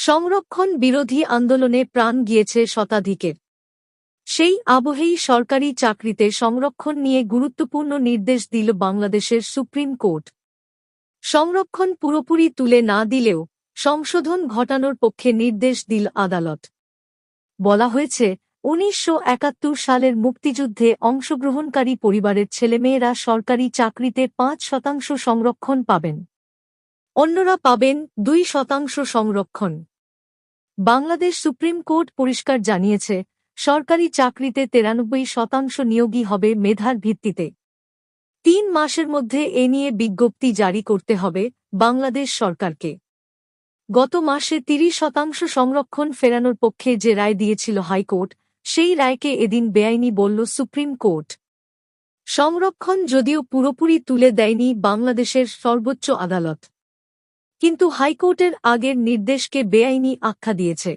সংরক্ষণ বিরোধী আন্দোলনে প্রাণ গিয়েছে শতাধিকের। সেই আবহেই সরকারি চাকরিতে সংরক্ষণ নিয়ে গুরুত্বপূর্ণ নির্দেশ দিল বাংলাদেশের সুপ্রিম কোর্ট। সংরক্ষণ পুরোপুরি তুলে না দিলেও সংশোধন ঘটানোর পক্ষে নির্দেশ দিল আদালত। বলা হয়েছে, উনিশশো একাত্তর সালের মুক্তিযুদ্ধে অংশগ্রহণকারী পরিবারের ছেলেমেয়েরা সরকারি চাকরিতে পাঁচ শতাংশ সংরক্ষণ পাবেন। অন্যরা পাবেন দুই শতাংশ সংরক্ষণ। বাংলাদেশ সুপ্রিম কোর্ট পরিষ্কার জানিয়েছে, সরকারি চাকরিতে তেরানব্বই শতাংশ নিয়োগই হবে মেধার ভিত্তিতে। তিন মাসের মধ্যে এ নিয়ে বিজ্ঞপ্তি জারি করতে হবে বাংলাদেশ সরকারকে। গত মাসে তিরিশ শতাংশ সংরক্ষণ ফেরানোর পক্ষে যে রায় দিয়েছিল হাইকোর্ট, সেই রায়কে এদিন বেআইনি বলল সুপ্রিম কোর্ট। সংরক্ষণ যদিও পুরোপুরি তুলে দেয়নি বাংলাদেশের সর্বোচ্চ আদালত। কিন্তু হাইকোর্টের আগের নির্দেশকে বেআইনি আখ্যা দিয়েছে।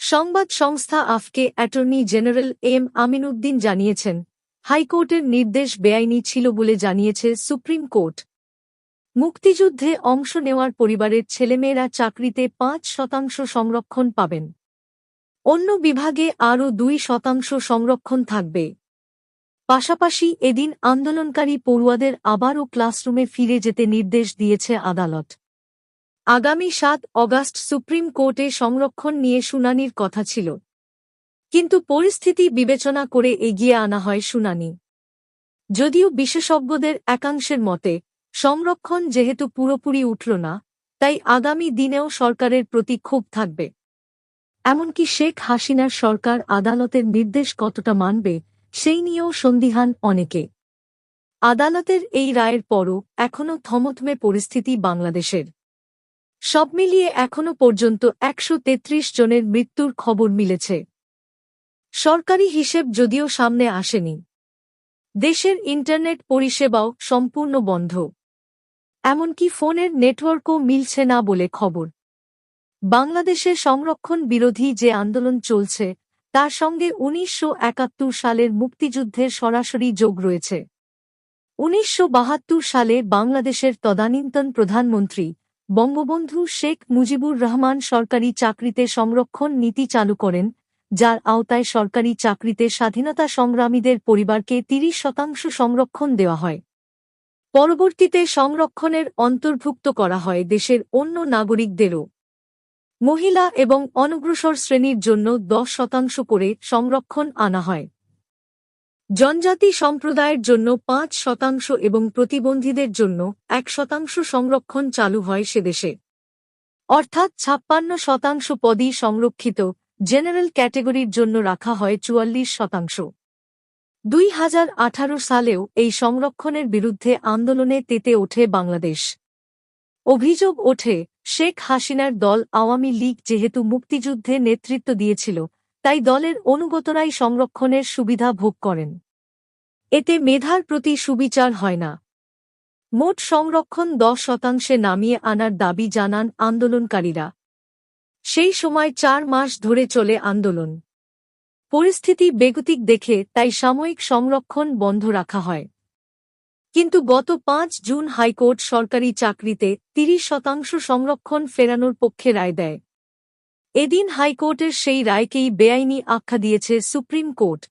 সংবাদ সংস্থা আফকে অ্যাটর্নি জেনারেল এম আমিনুদ্দিন জানিয়েছেন, হাইকোর্টের নির্দেশ বেআইনি ছিল বলে জানিয়েছে সুপ্রিম কোর্ট। মুক্তিযুদ্ধে অংশ নেওয়ার পরিবারের ছেলেমেয়েরা চাকরিতে পাঁচ শতাংশ সংরক্ষণ পাবেন। অন্য বিভাগে আরও দুই শতাংশ সংরক্ষণ থাকবে। পাশাপাশি এদিন আন্দোলনকারী পড়ুয়াদের আবারও ক্লাসরুমে ফিরে যেতে নির্দেশ দিয়েছে আদালত। আগামী সাত অগাস্ট সুপ্রিম কোর্টে সংরক্ষণ নিয়ে শুনানির কথা ছিল। কিন্তু পরিস্থিতি বিবেচনা করে এগিয়ে আনা হয় শুনানি। যদিও বিশেষজ্ঞদের একাংশের মতে, সংরক্ষণ যেহেতু পুরোপুরি উঠল না, তাই আগামী দিনেও সরকারের প্রতি ক্ষোভ থাকবে। এমনকি শেখ হাসিনার সরকার আদালতের নির্দেশ কতটা মানবে, সেই নিয়েও সন্দিহান অনেকে। আদালতের এই রায়ের পরও এখনও থমথমে পরিস্থিতি বাংলাদেশের। সব মিলিয়ে এখনও পর্যন্ত একশো তেত্রিশ জনের মৃত্যুর খবর মিলেছে। সরকারি হিসেব যদিও সামনে আসেনি। দেশের ইন্টারনেট পরিষেবাও সম্পূর্ণ বন্ধ। এমনকি ফোনের নেটওয়ার্কও মিলছে না বলে খবর। বাংলাদেশের সংরক্ষণ বিরোধী যে আন্দোলন চলছে, তার সঙ্গে উনিশশো একাত্তর সালের মুক্তিযুদ্ধের সরাসরি যোগ রয়েছে। উনিশশো বাহাত্তর সালে বাংলাদেশের তদানীন্তন প্রধানমন্ত্রী বঙ্গবন্ধু শেখ মুজিবুর রহমান সরকারি চাকরিতে সংরক্ষণ নীতি চালু করেন, যার আওতায় সরকারি চাকরিতে স্বাধীনতা সংগ্রামীদের পরিবারকে তিরিশ শতাংশ সংরক্ষণ দেওয়া হয়। পরবর্তীতে সংরক্ষণের অন্তর্ভুক্ত করা হয় দেশের অন্য নাগরিকদেরও। মহিলা এবং অনগ্রসর শ্রেণির জন্য দশ শতাংশ করে সংরক্ষণ আনা হয়। জনজাতি সম্প্রদায়ের জন্য পাঁচ শতাংশ এবং প্রতিবন্ধীদের জন্য এক শতাংশ সংরক্ষণ চালু হয় সেদেশে অর্থাৎ ছাপ্পান্ন শতাংশ পদই সংরক্ষিত, জেনারেল ক্যাটেগরির জন্য রাখা হয় চুয়াল্লিশ শতাংশ। দুই হাজার আঠারো সালেও এই সংরক্ষণের বিরুদ্ধে আন্দোলনে তেতে ওঠে বাংলাদেশ। অভিযোগ ওঠে, শেখ হাসিনার দল আওয়ামী লীগ যেহেতু মুক্তিযুদ্ধে নেতৃত্ব দিয়েছিল তাই দলের অনুগতরাই সংরক্ষণের সুবিধা ভোগ করেন। এতে মেধার প্রতি সুবিচার হয় না। মোট সংরক্ষণ দশ শতাংশে নামিয়ে আনার দাবি জানান আন্দোলনকারীরা। সেই সময় চার মাস ধরে চলে আন্দোলন। পরিস্থিতি বেগতিক দেখে তাই সাময়িক সংরক্ষণ বন্ধ রাখা হয়। কিন্তু গত পাঁচ জুন হাইকোর্ট সরকারি চাকরিতে তিরিশ শতাংশ সংরক্ষণ ফেরানোর পক্ষে রায় দেয়। এদিন হাইকোর্টের সেই রায়কেই বেআইনি আখ্যা দিয়েছে সুপ্রিম কোর্ট।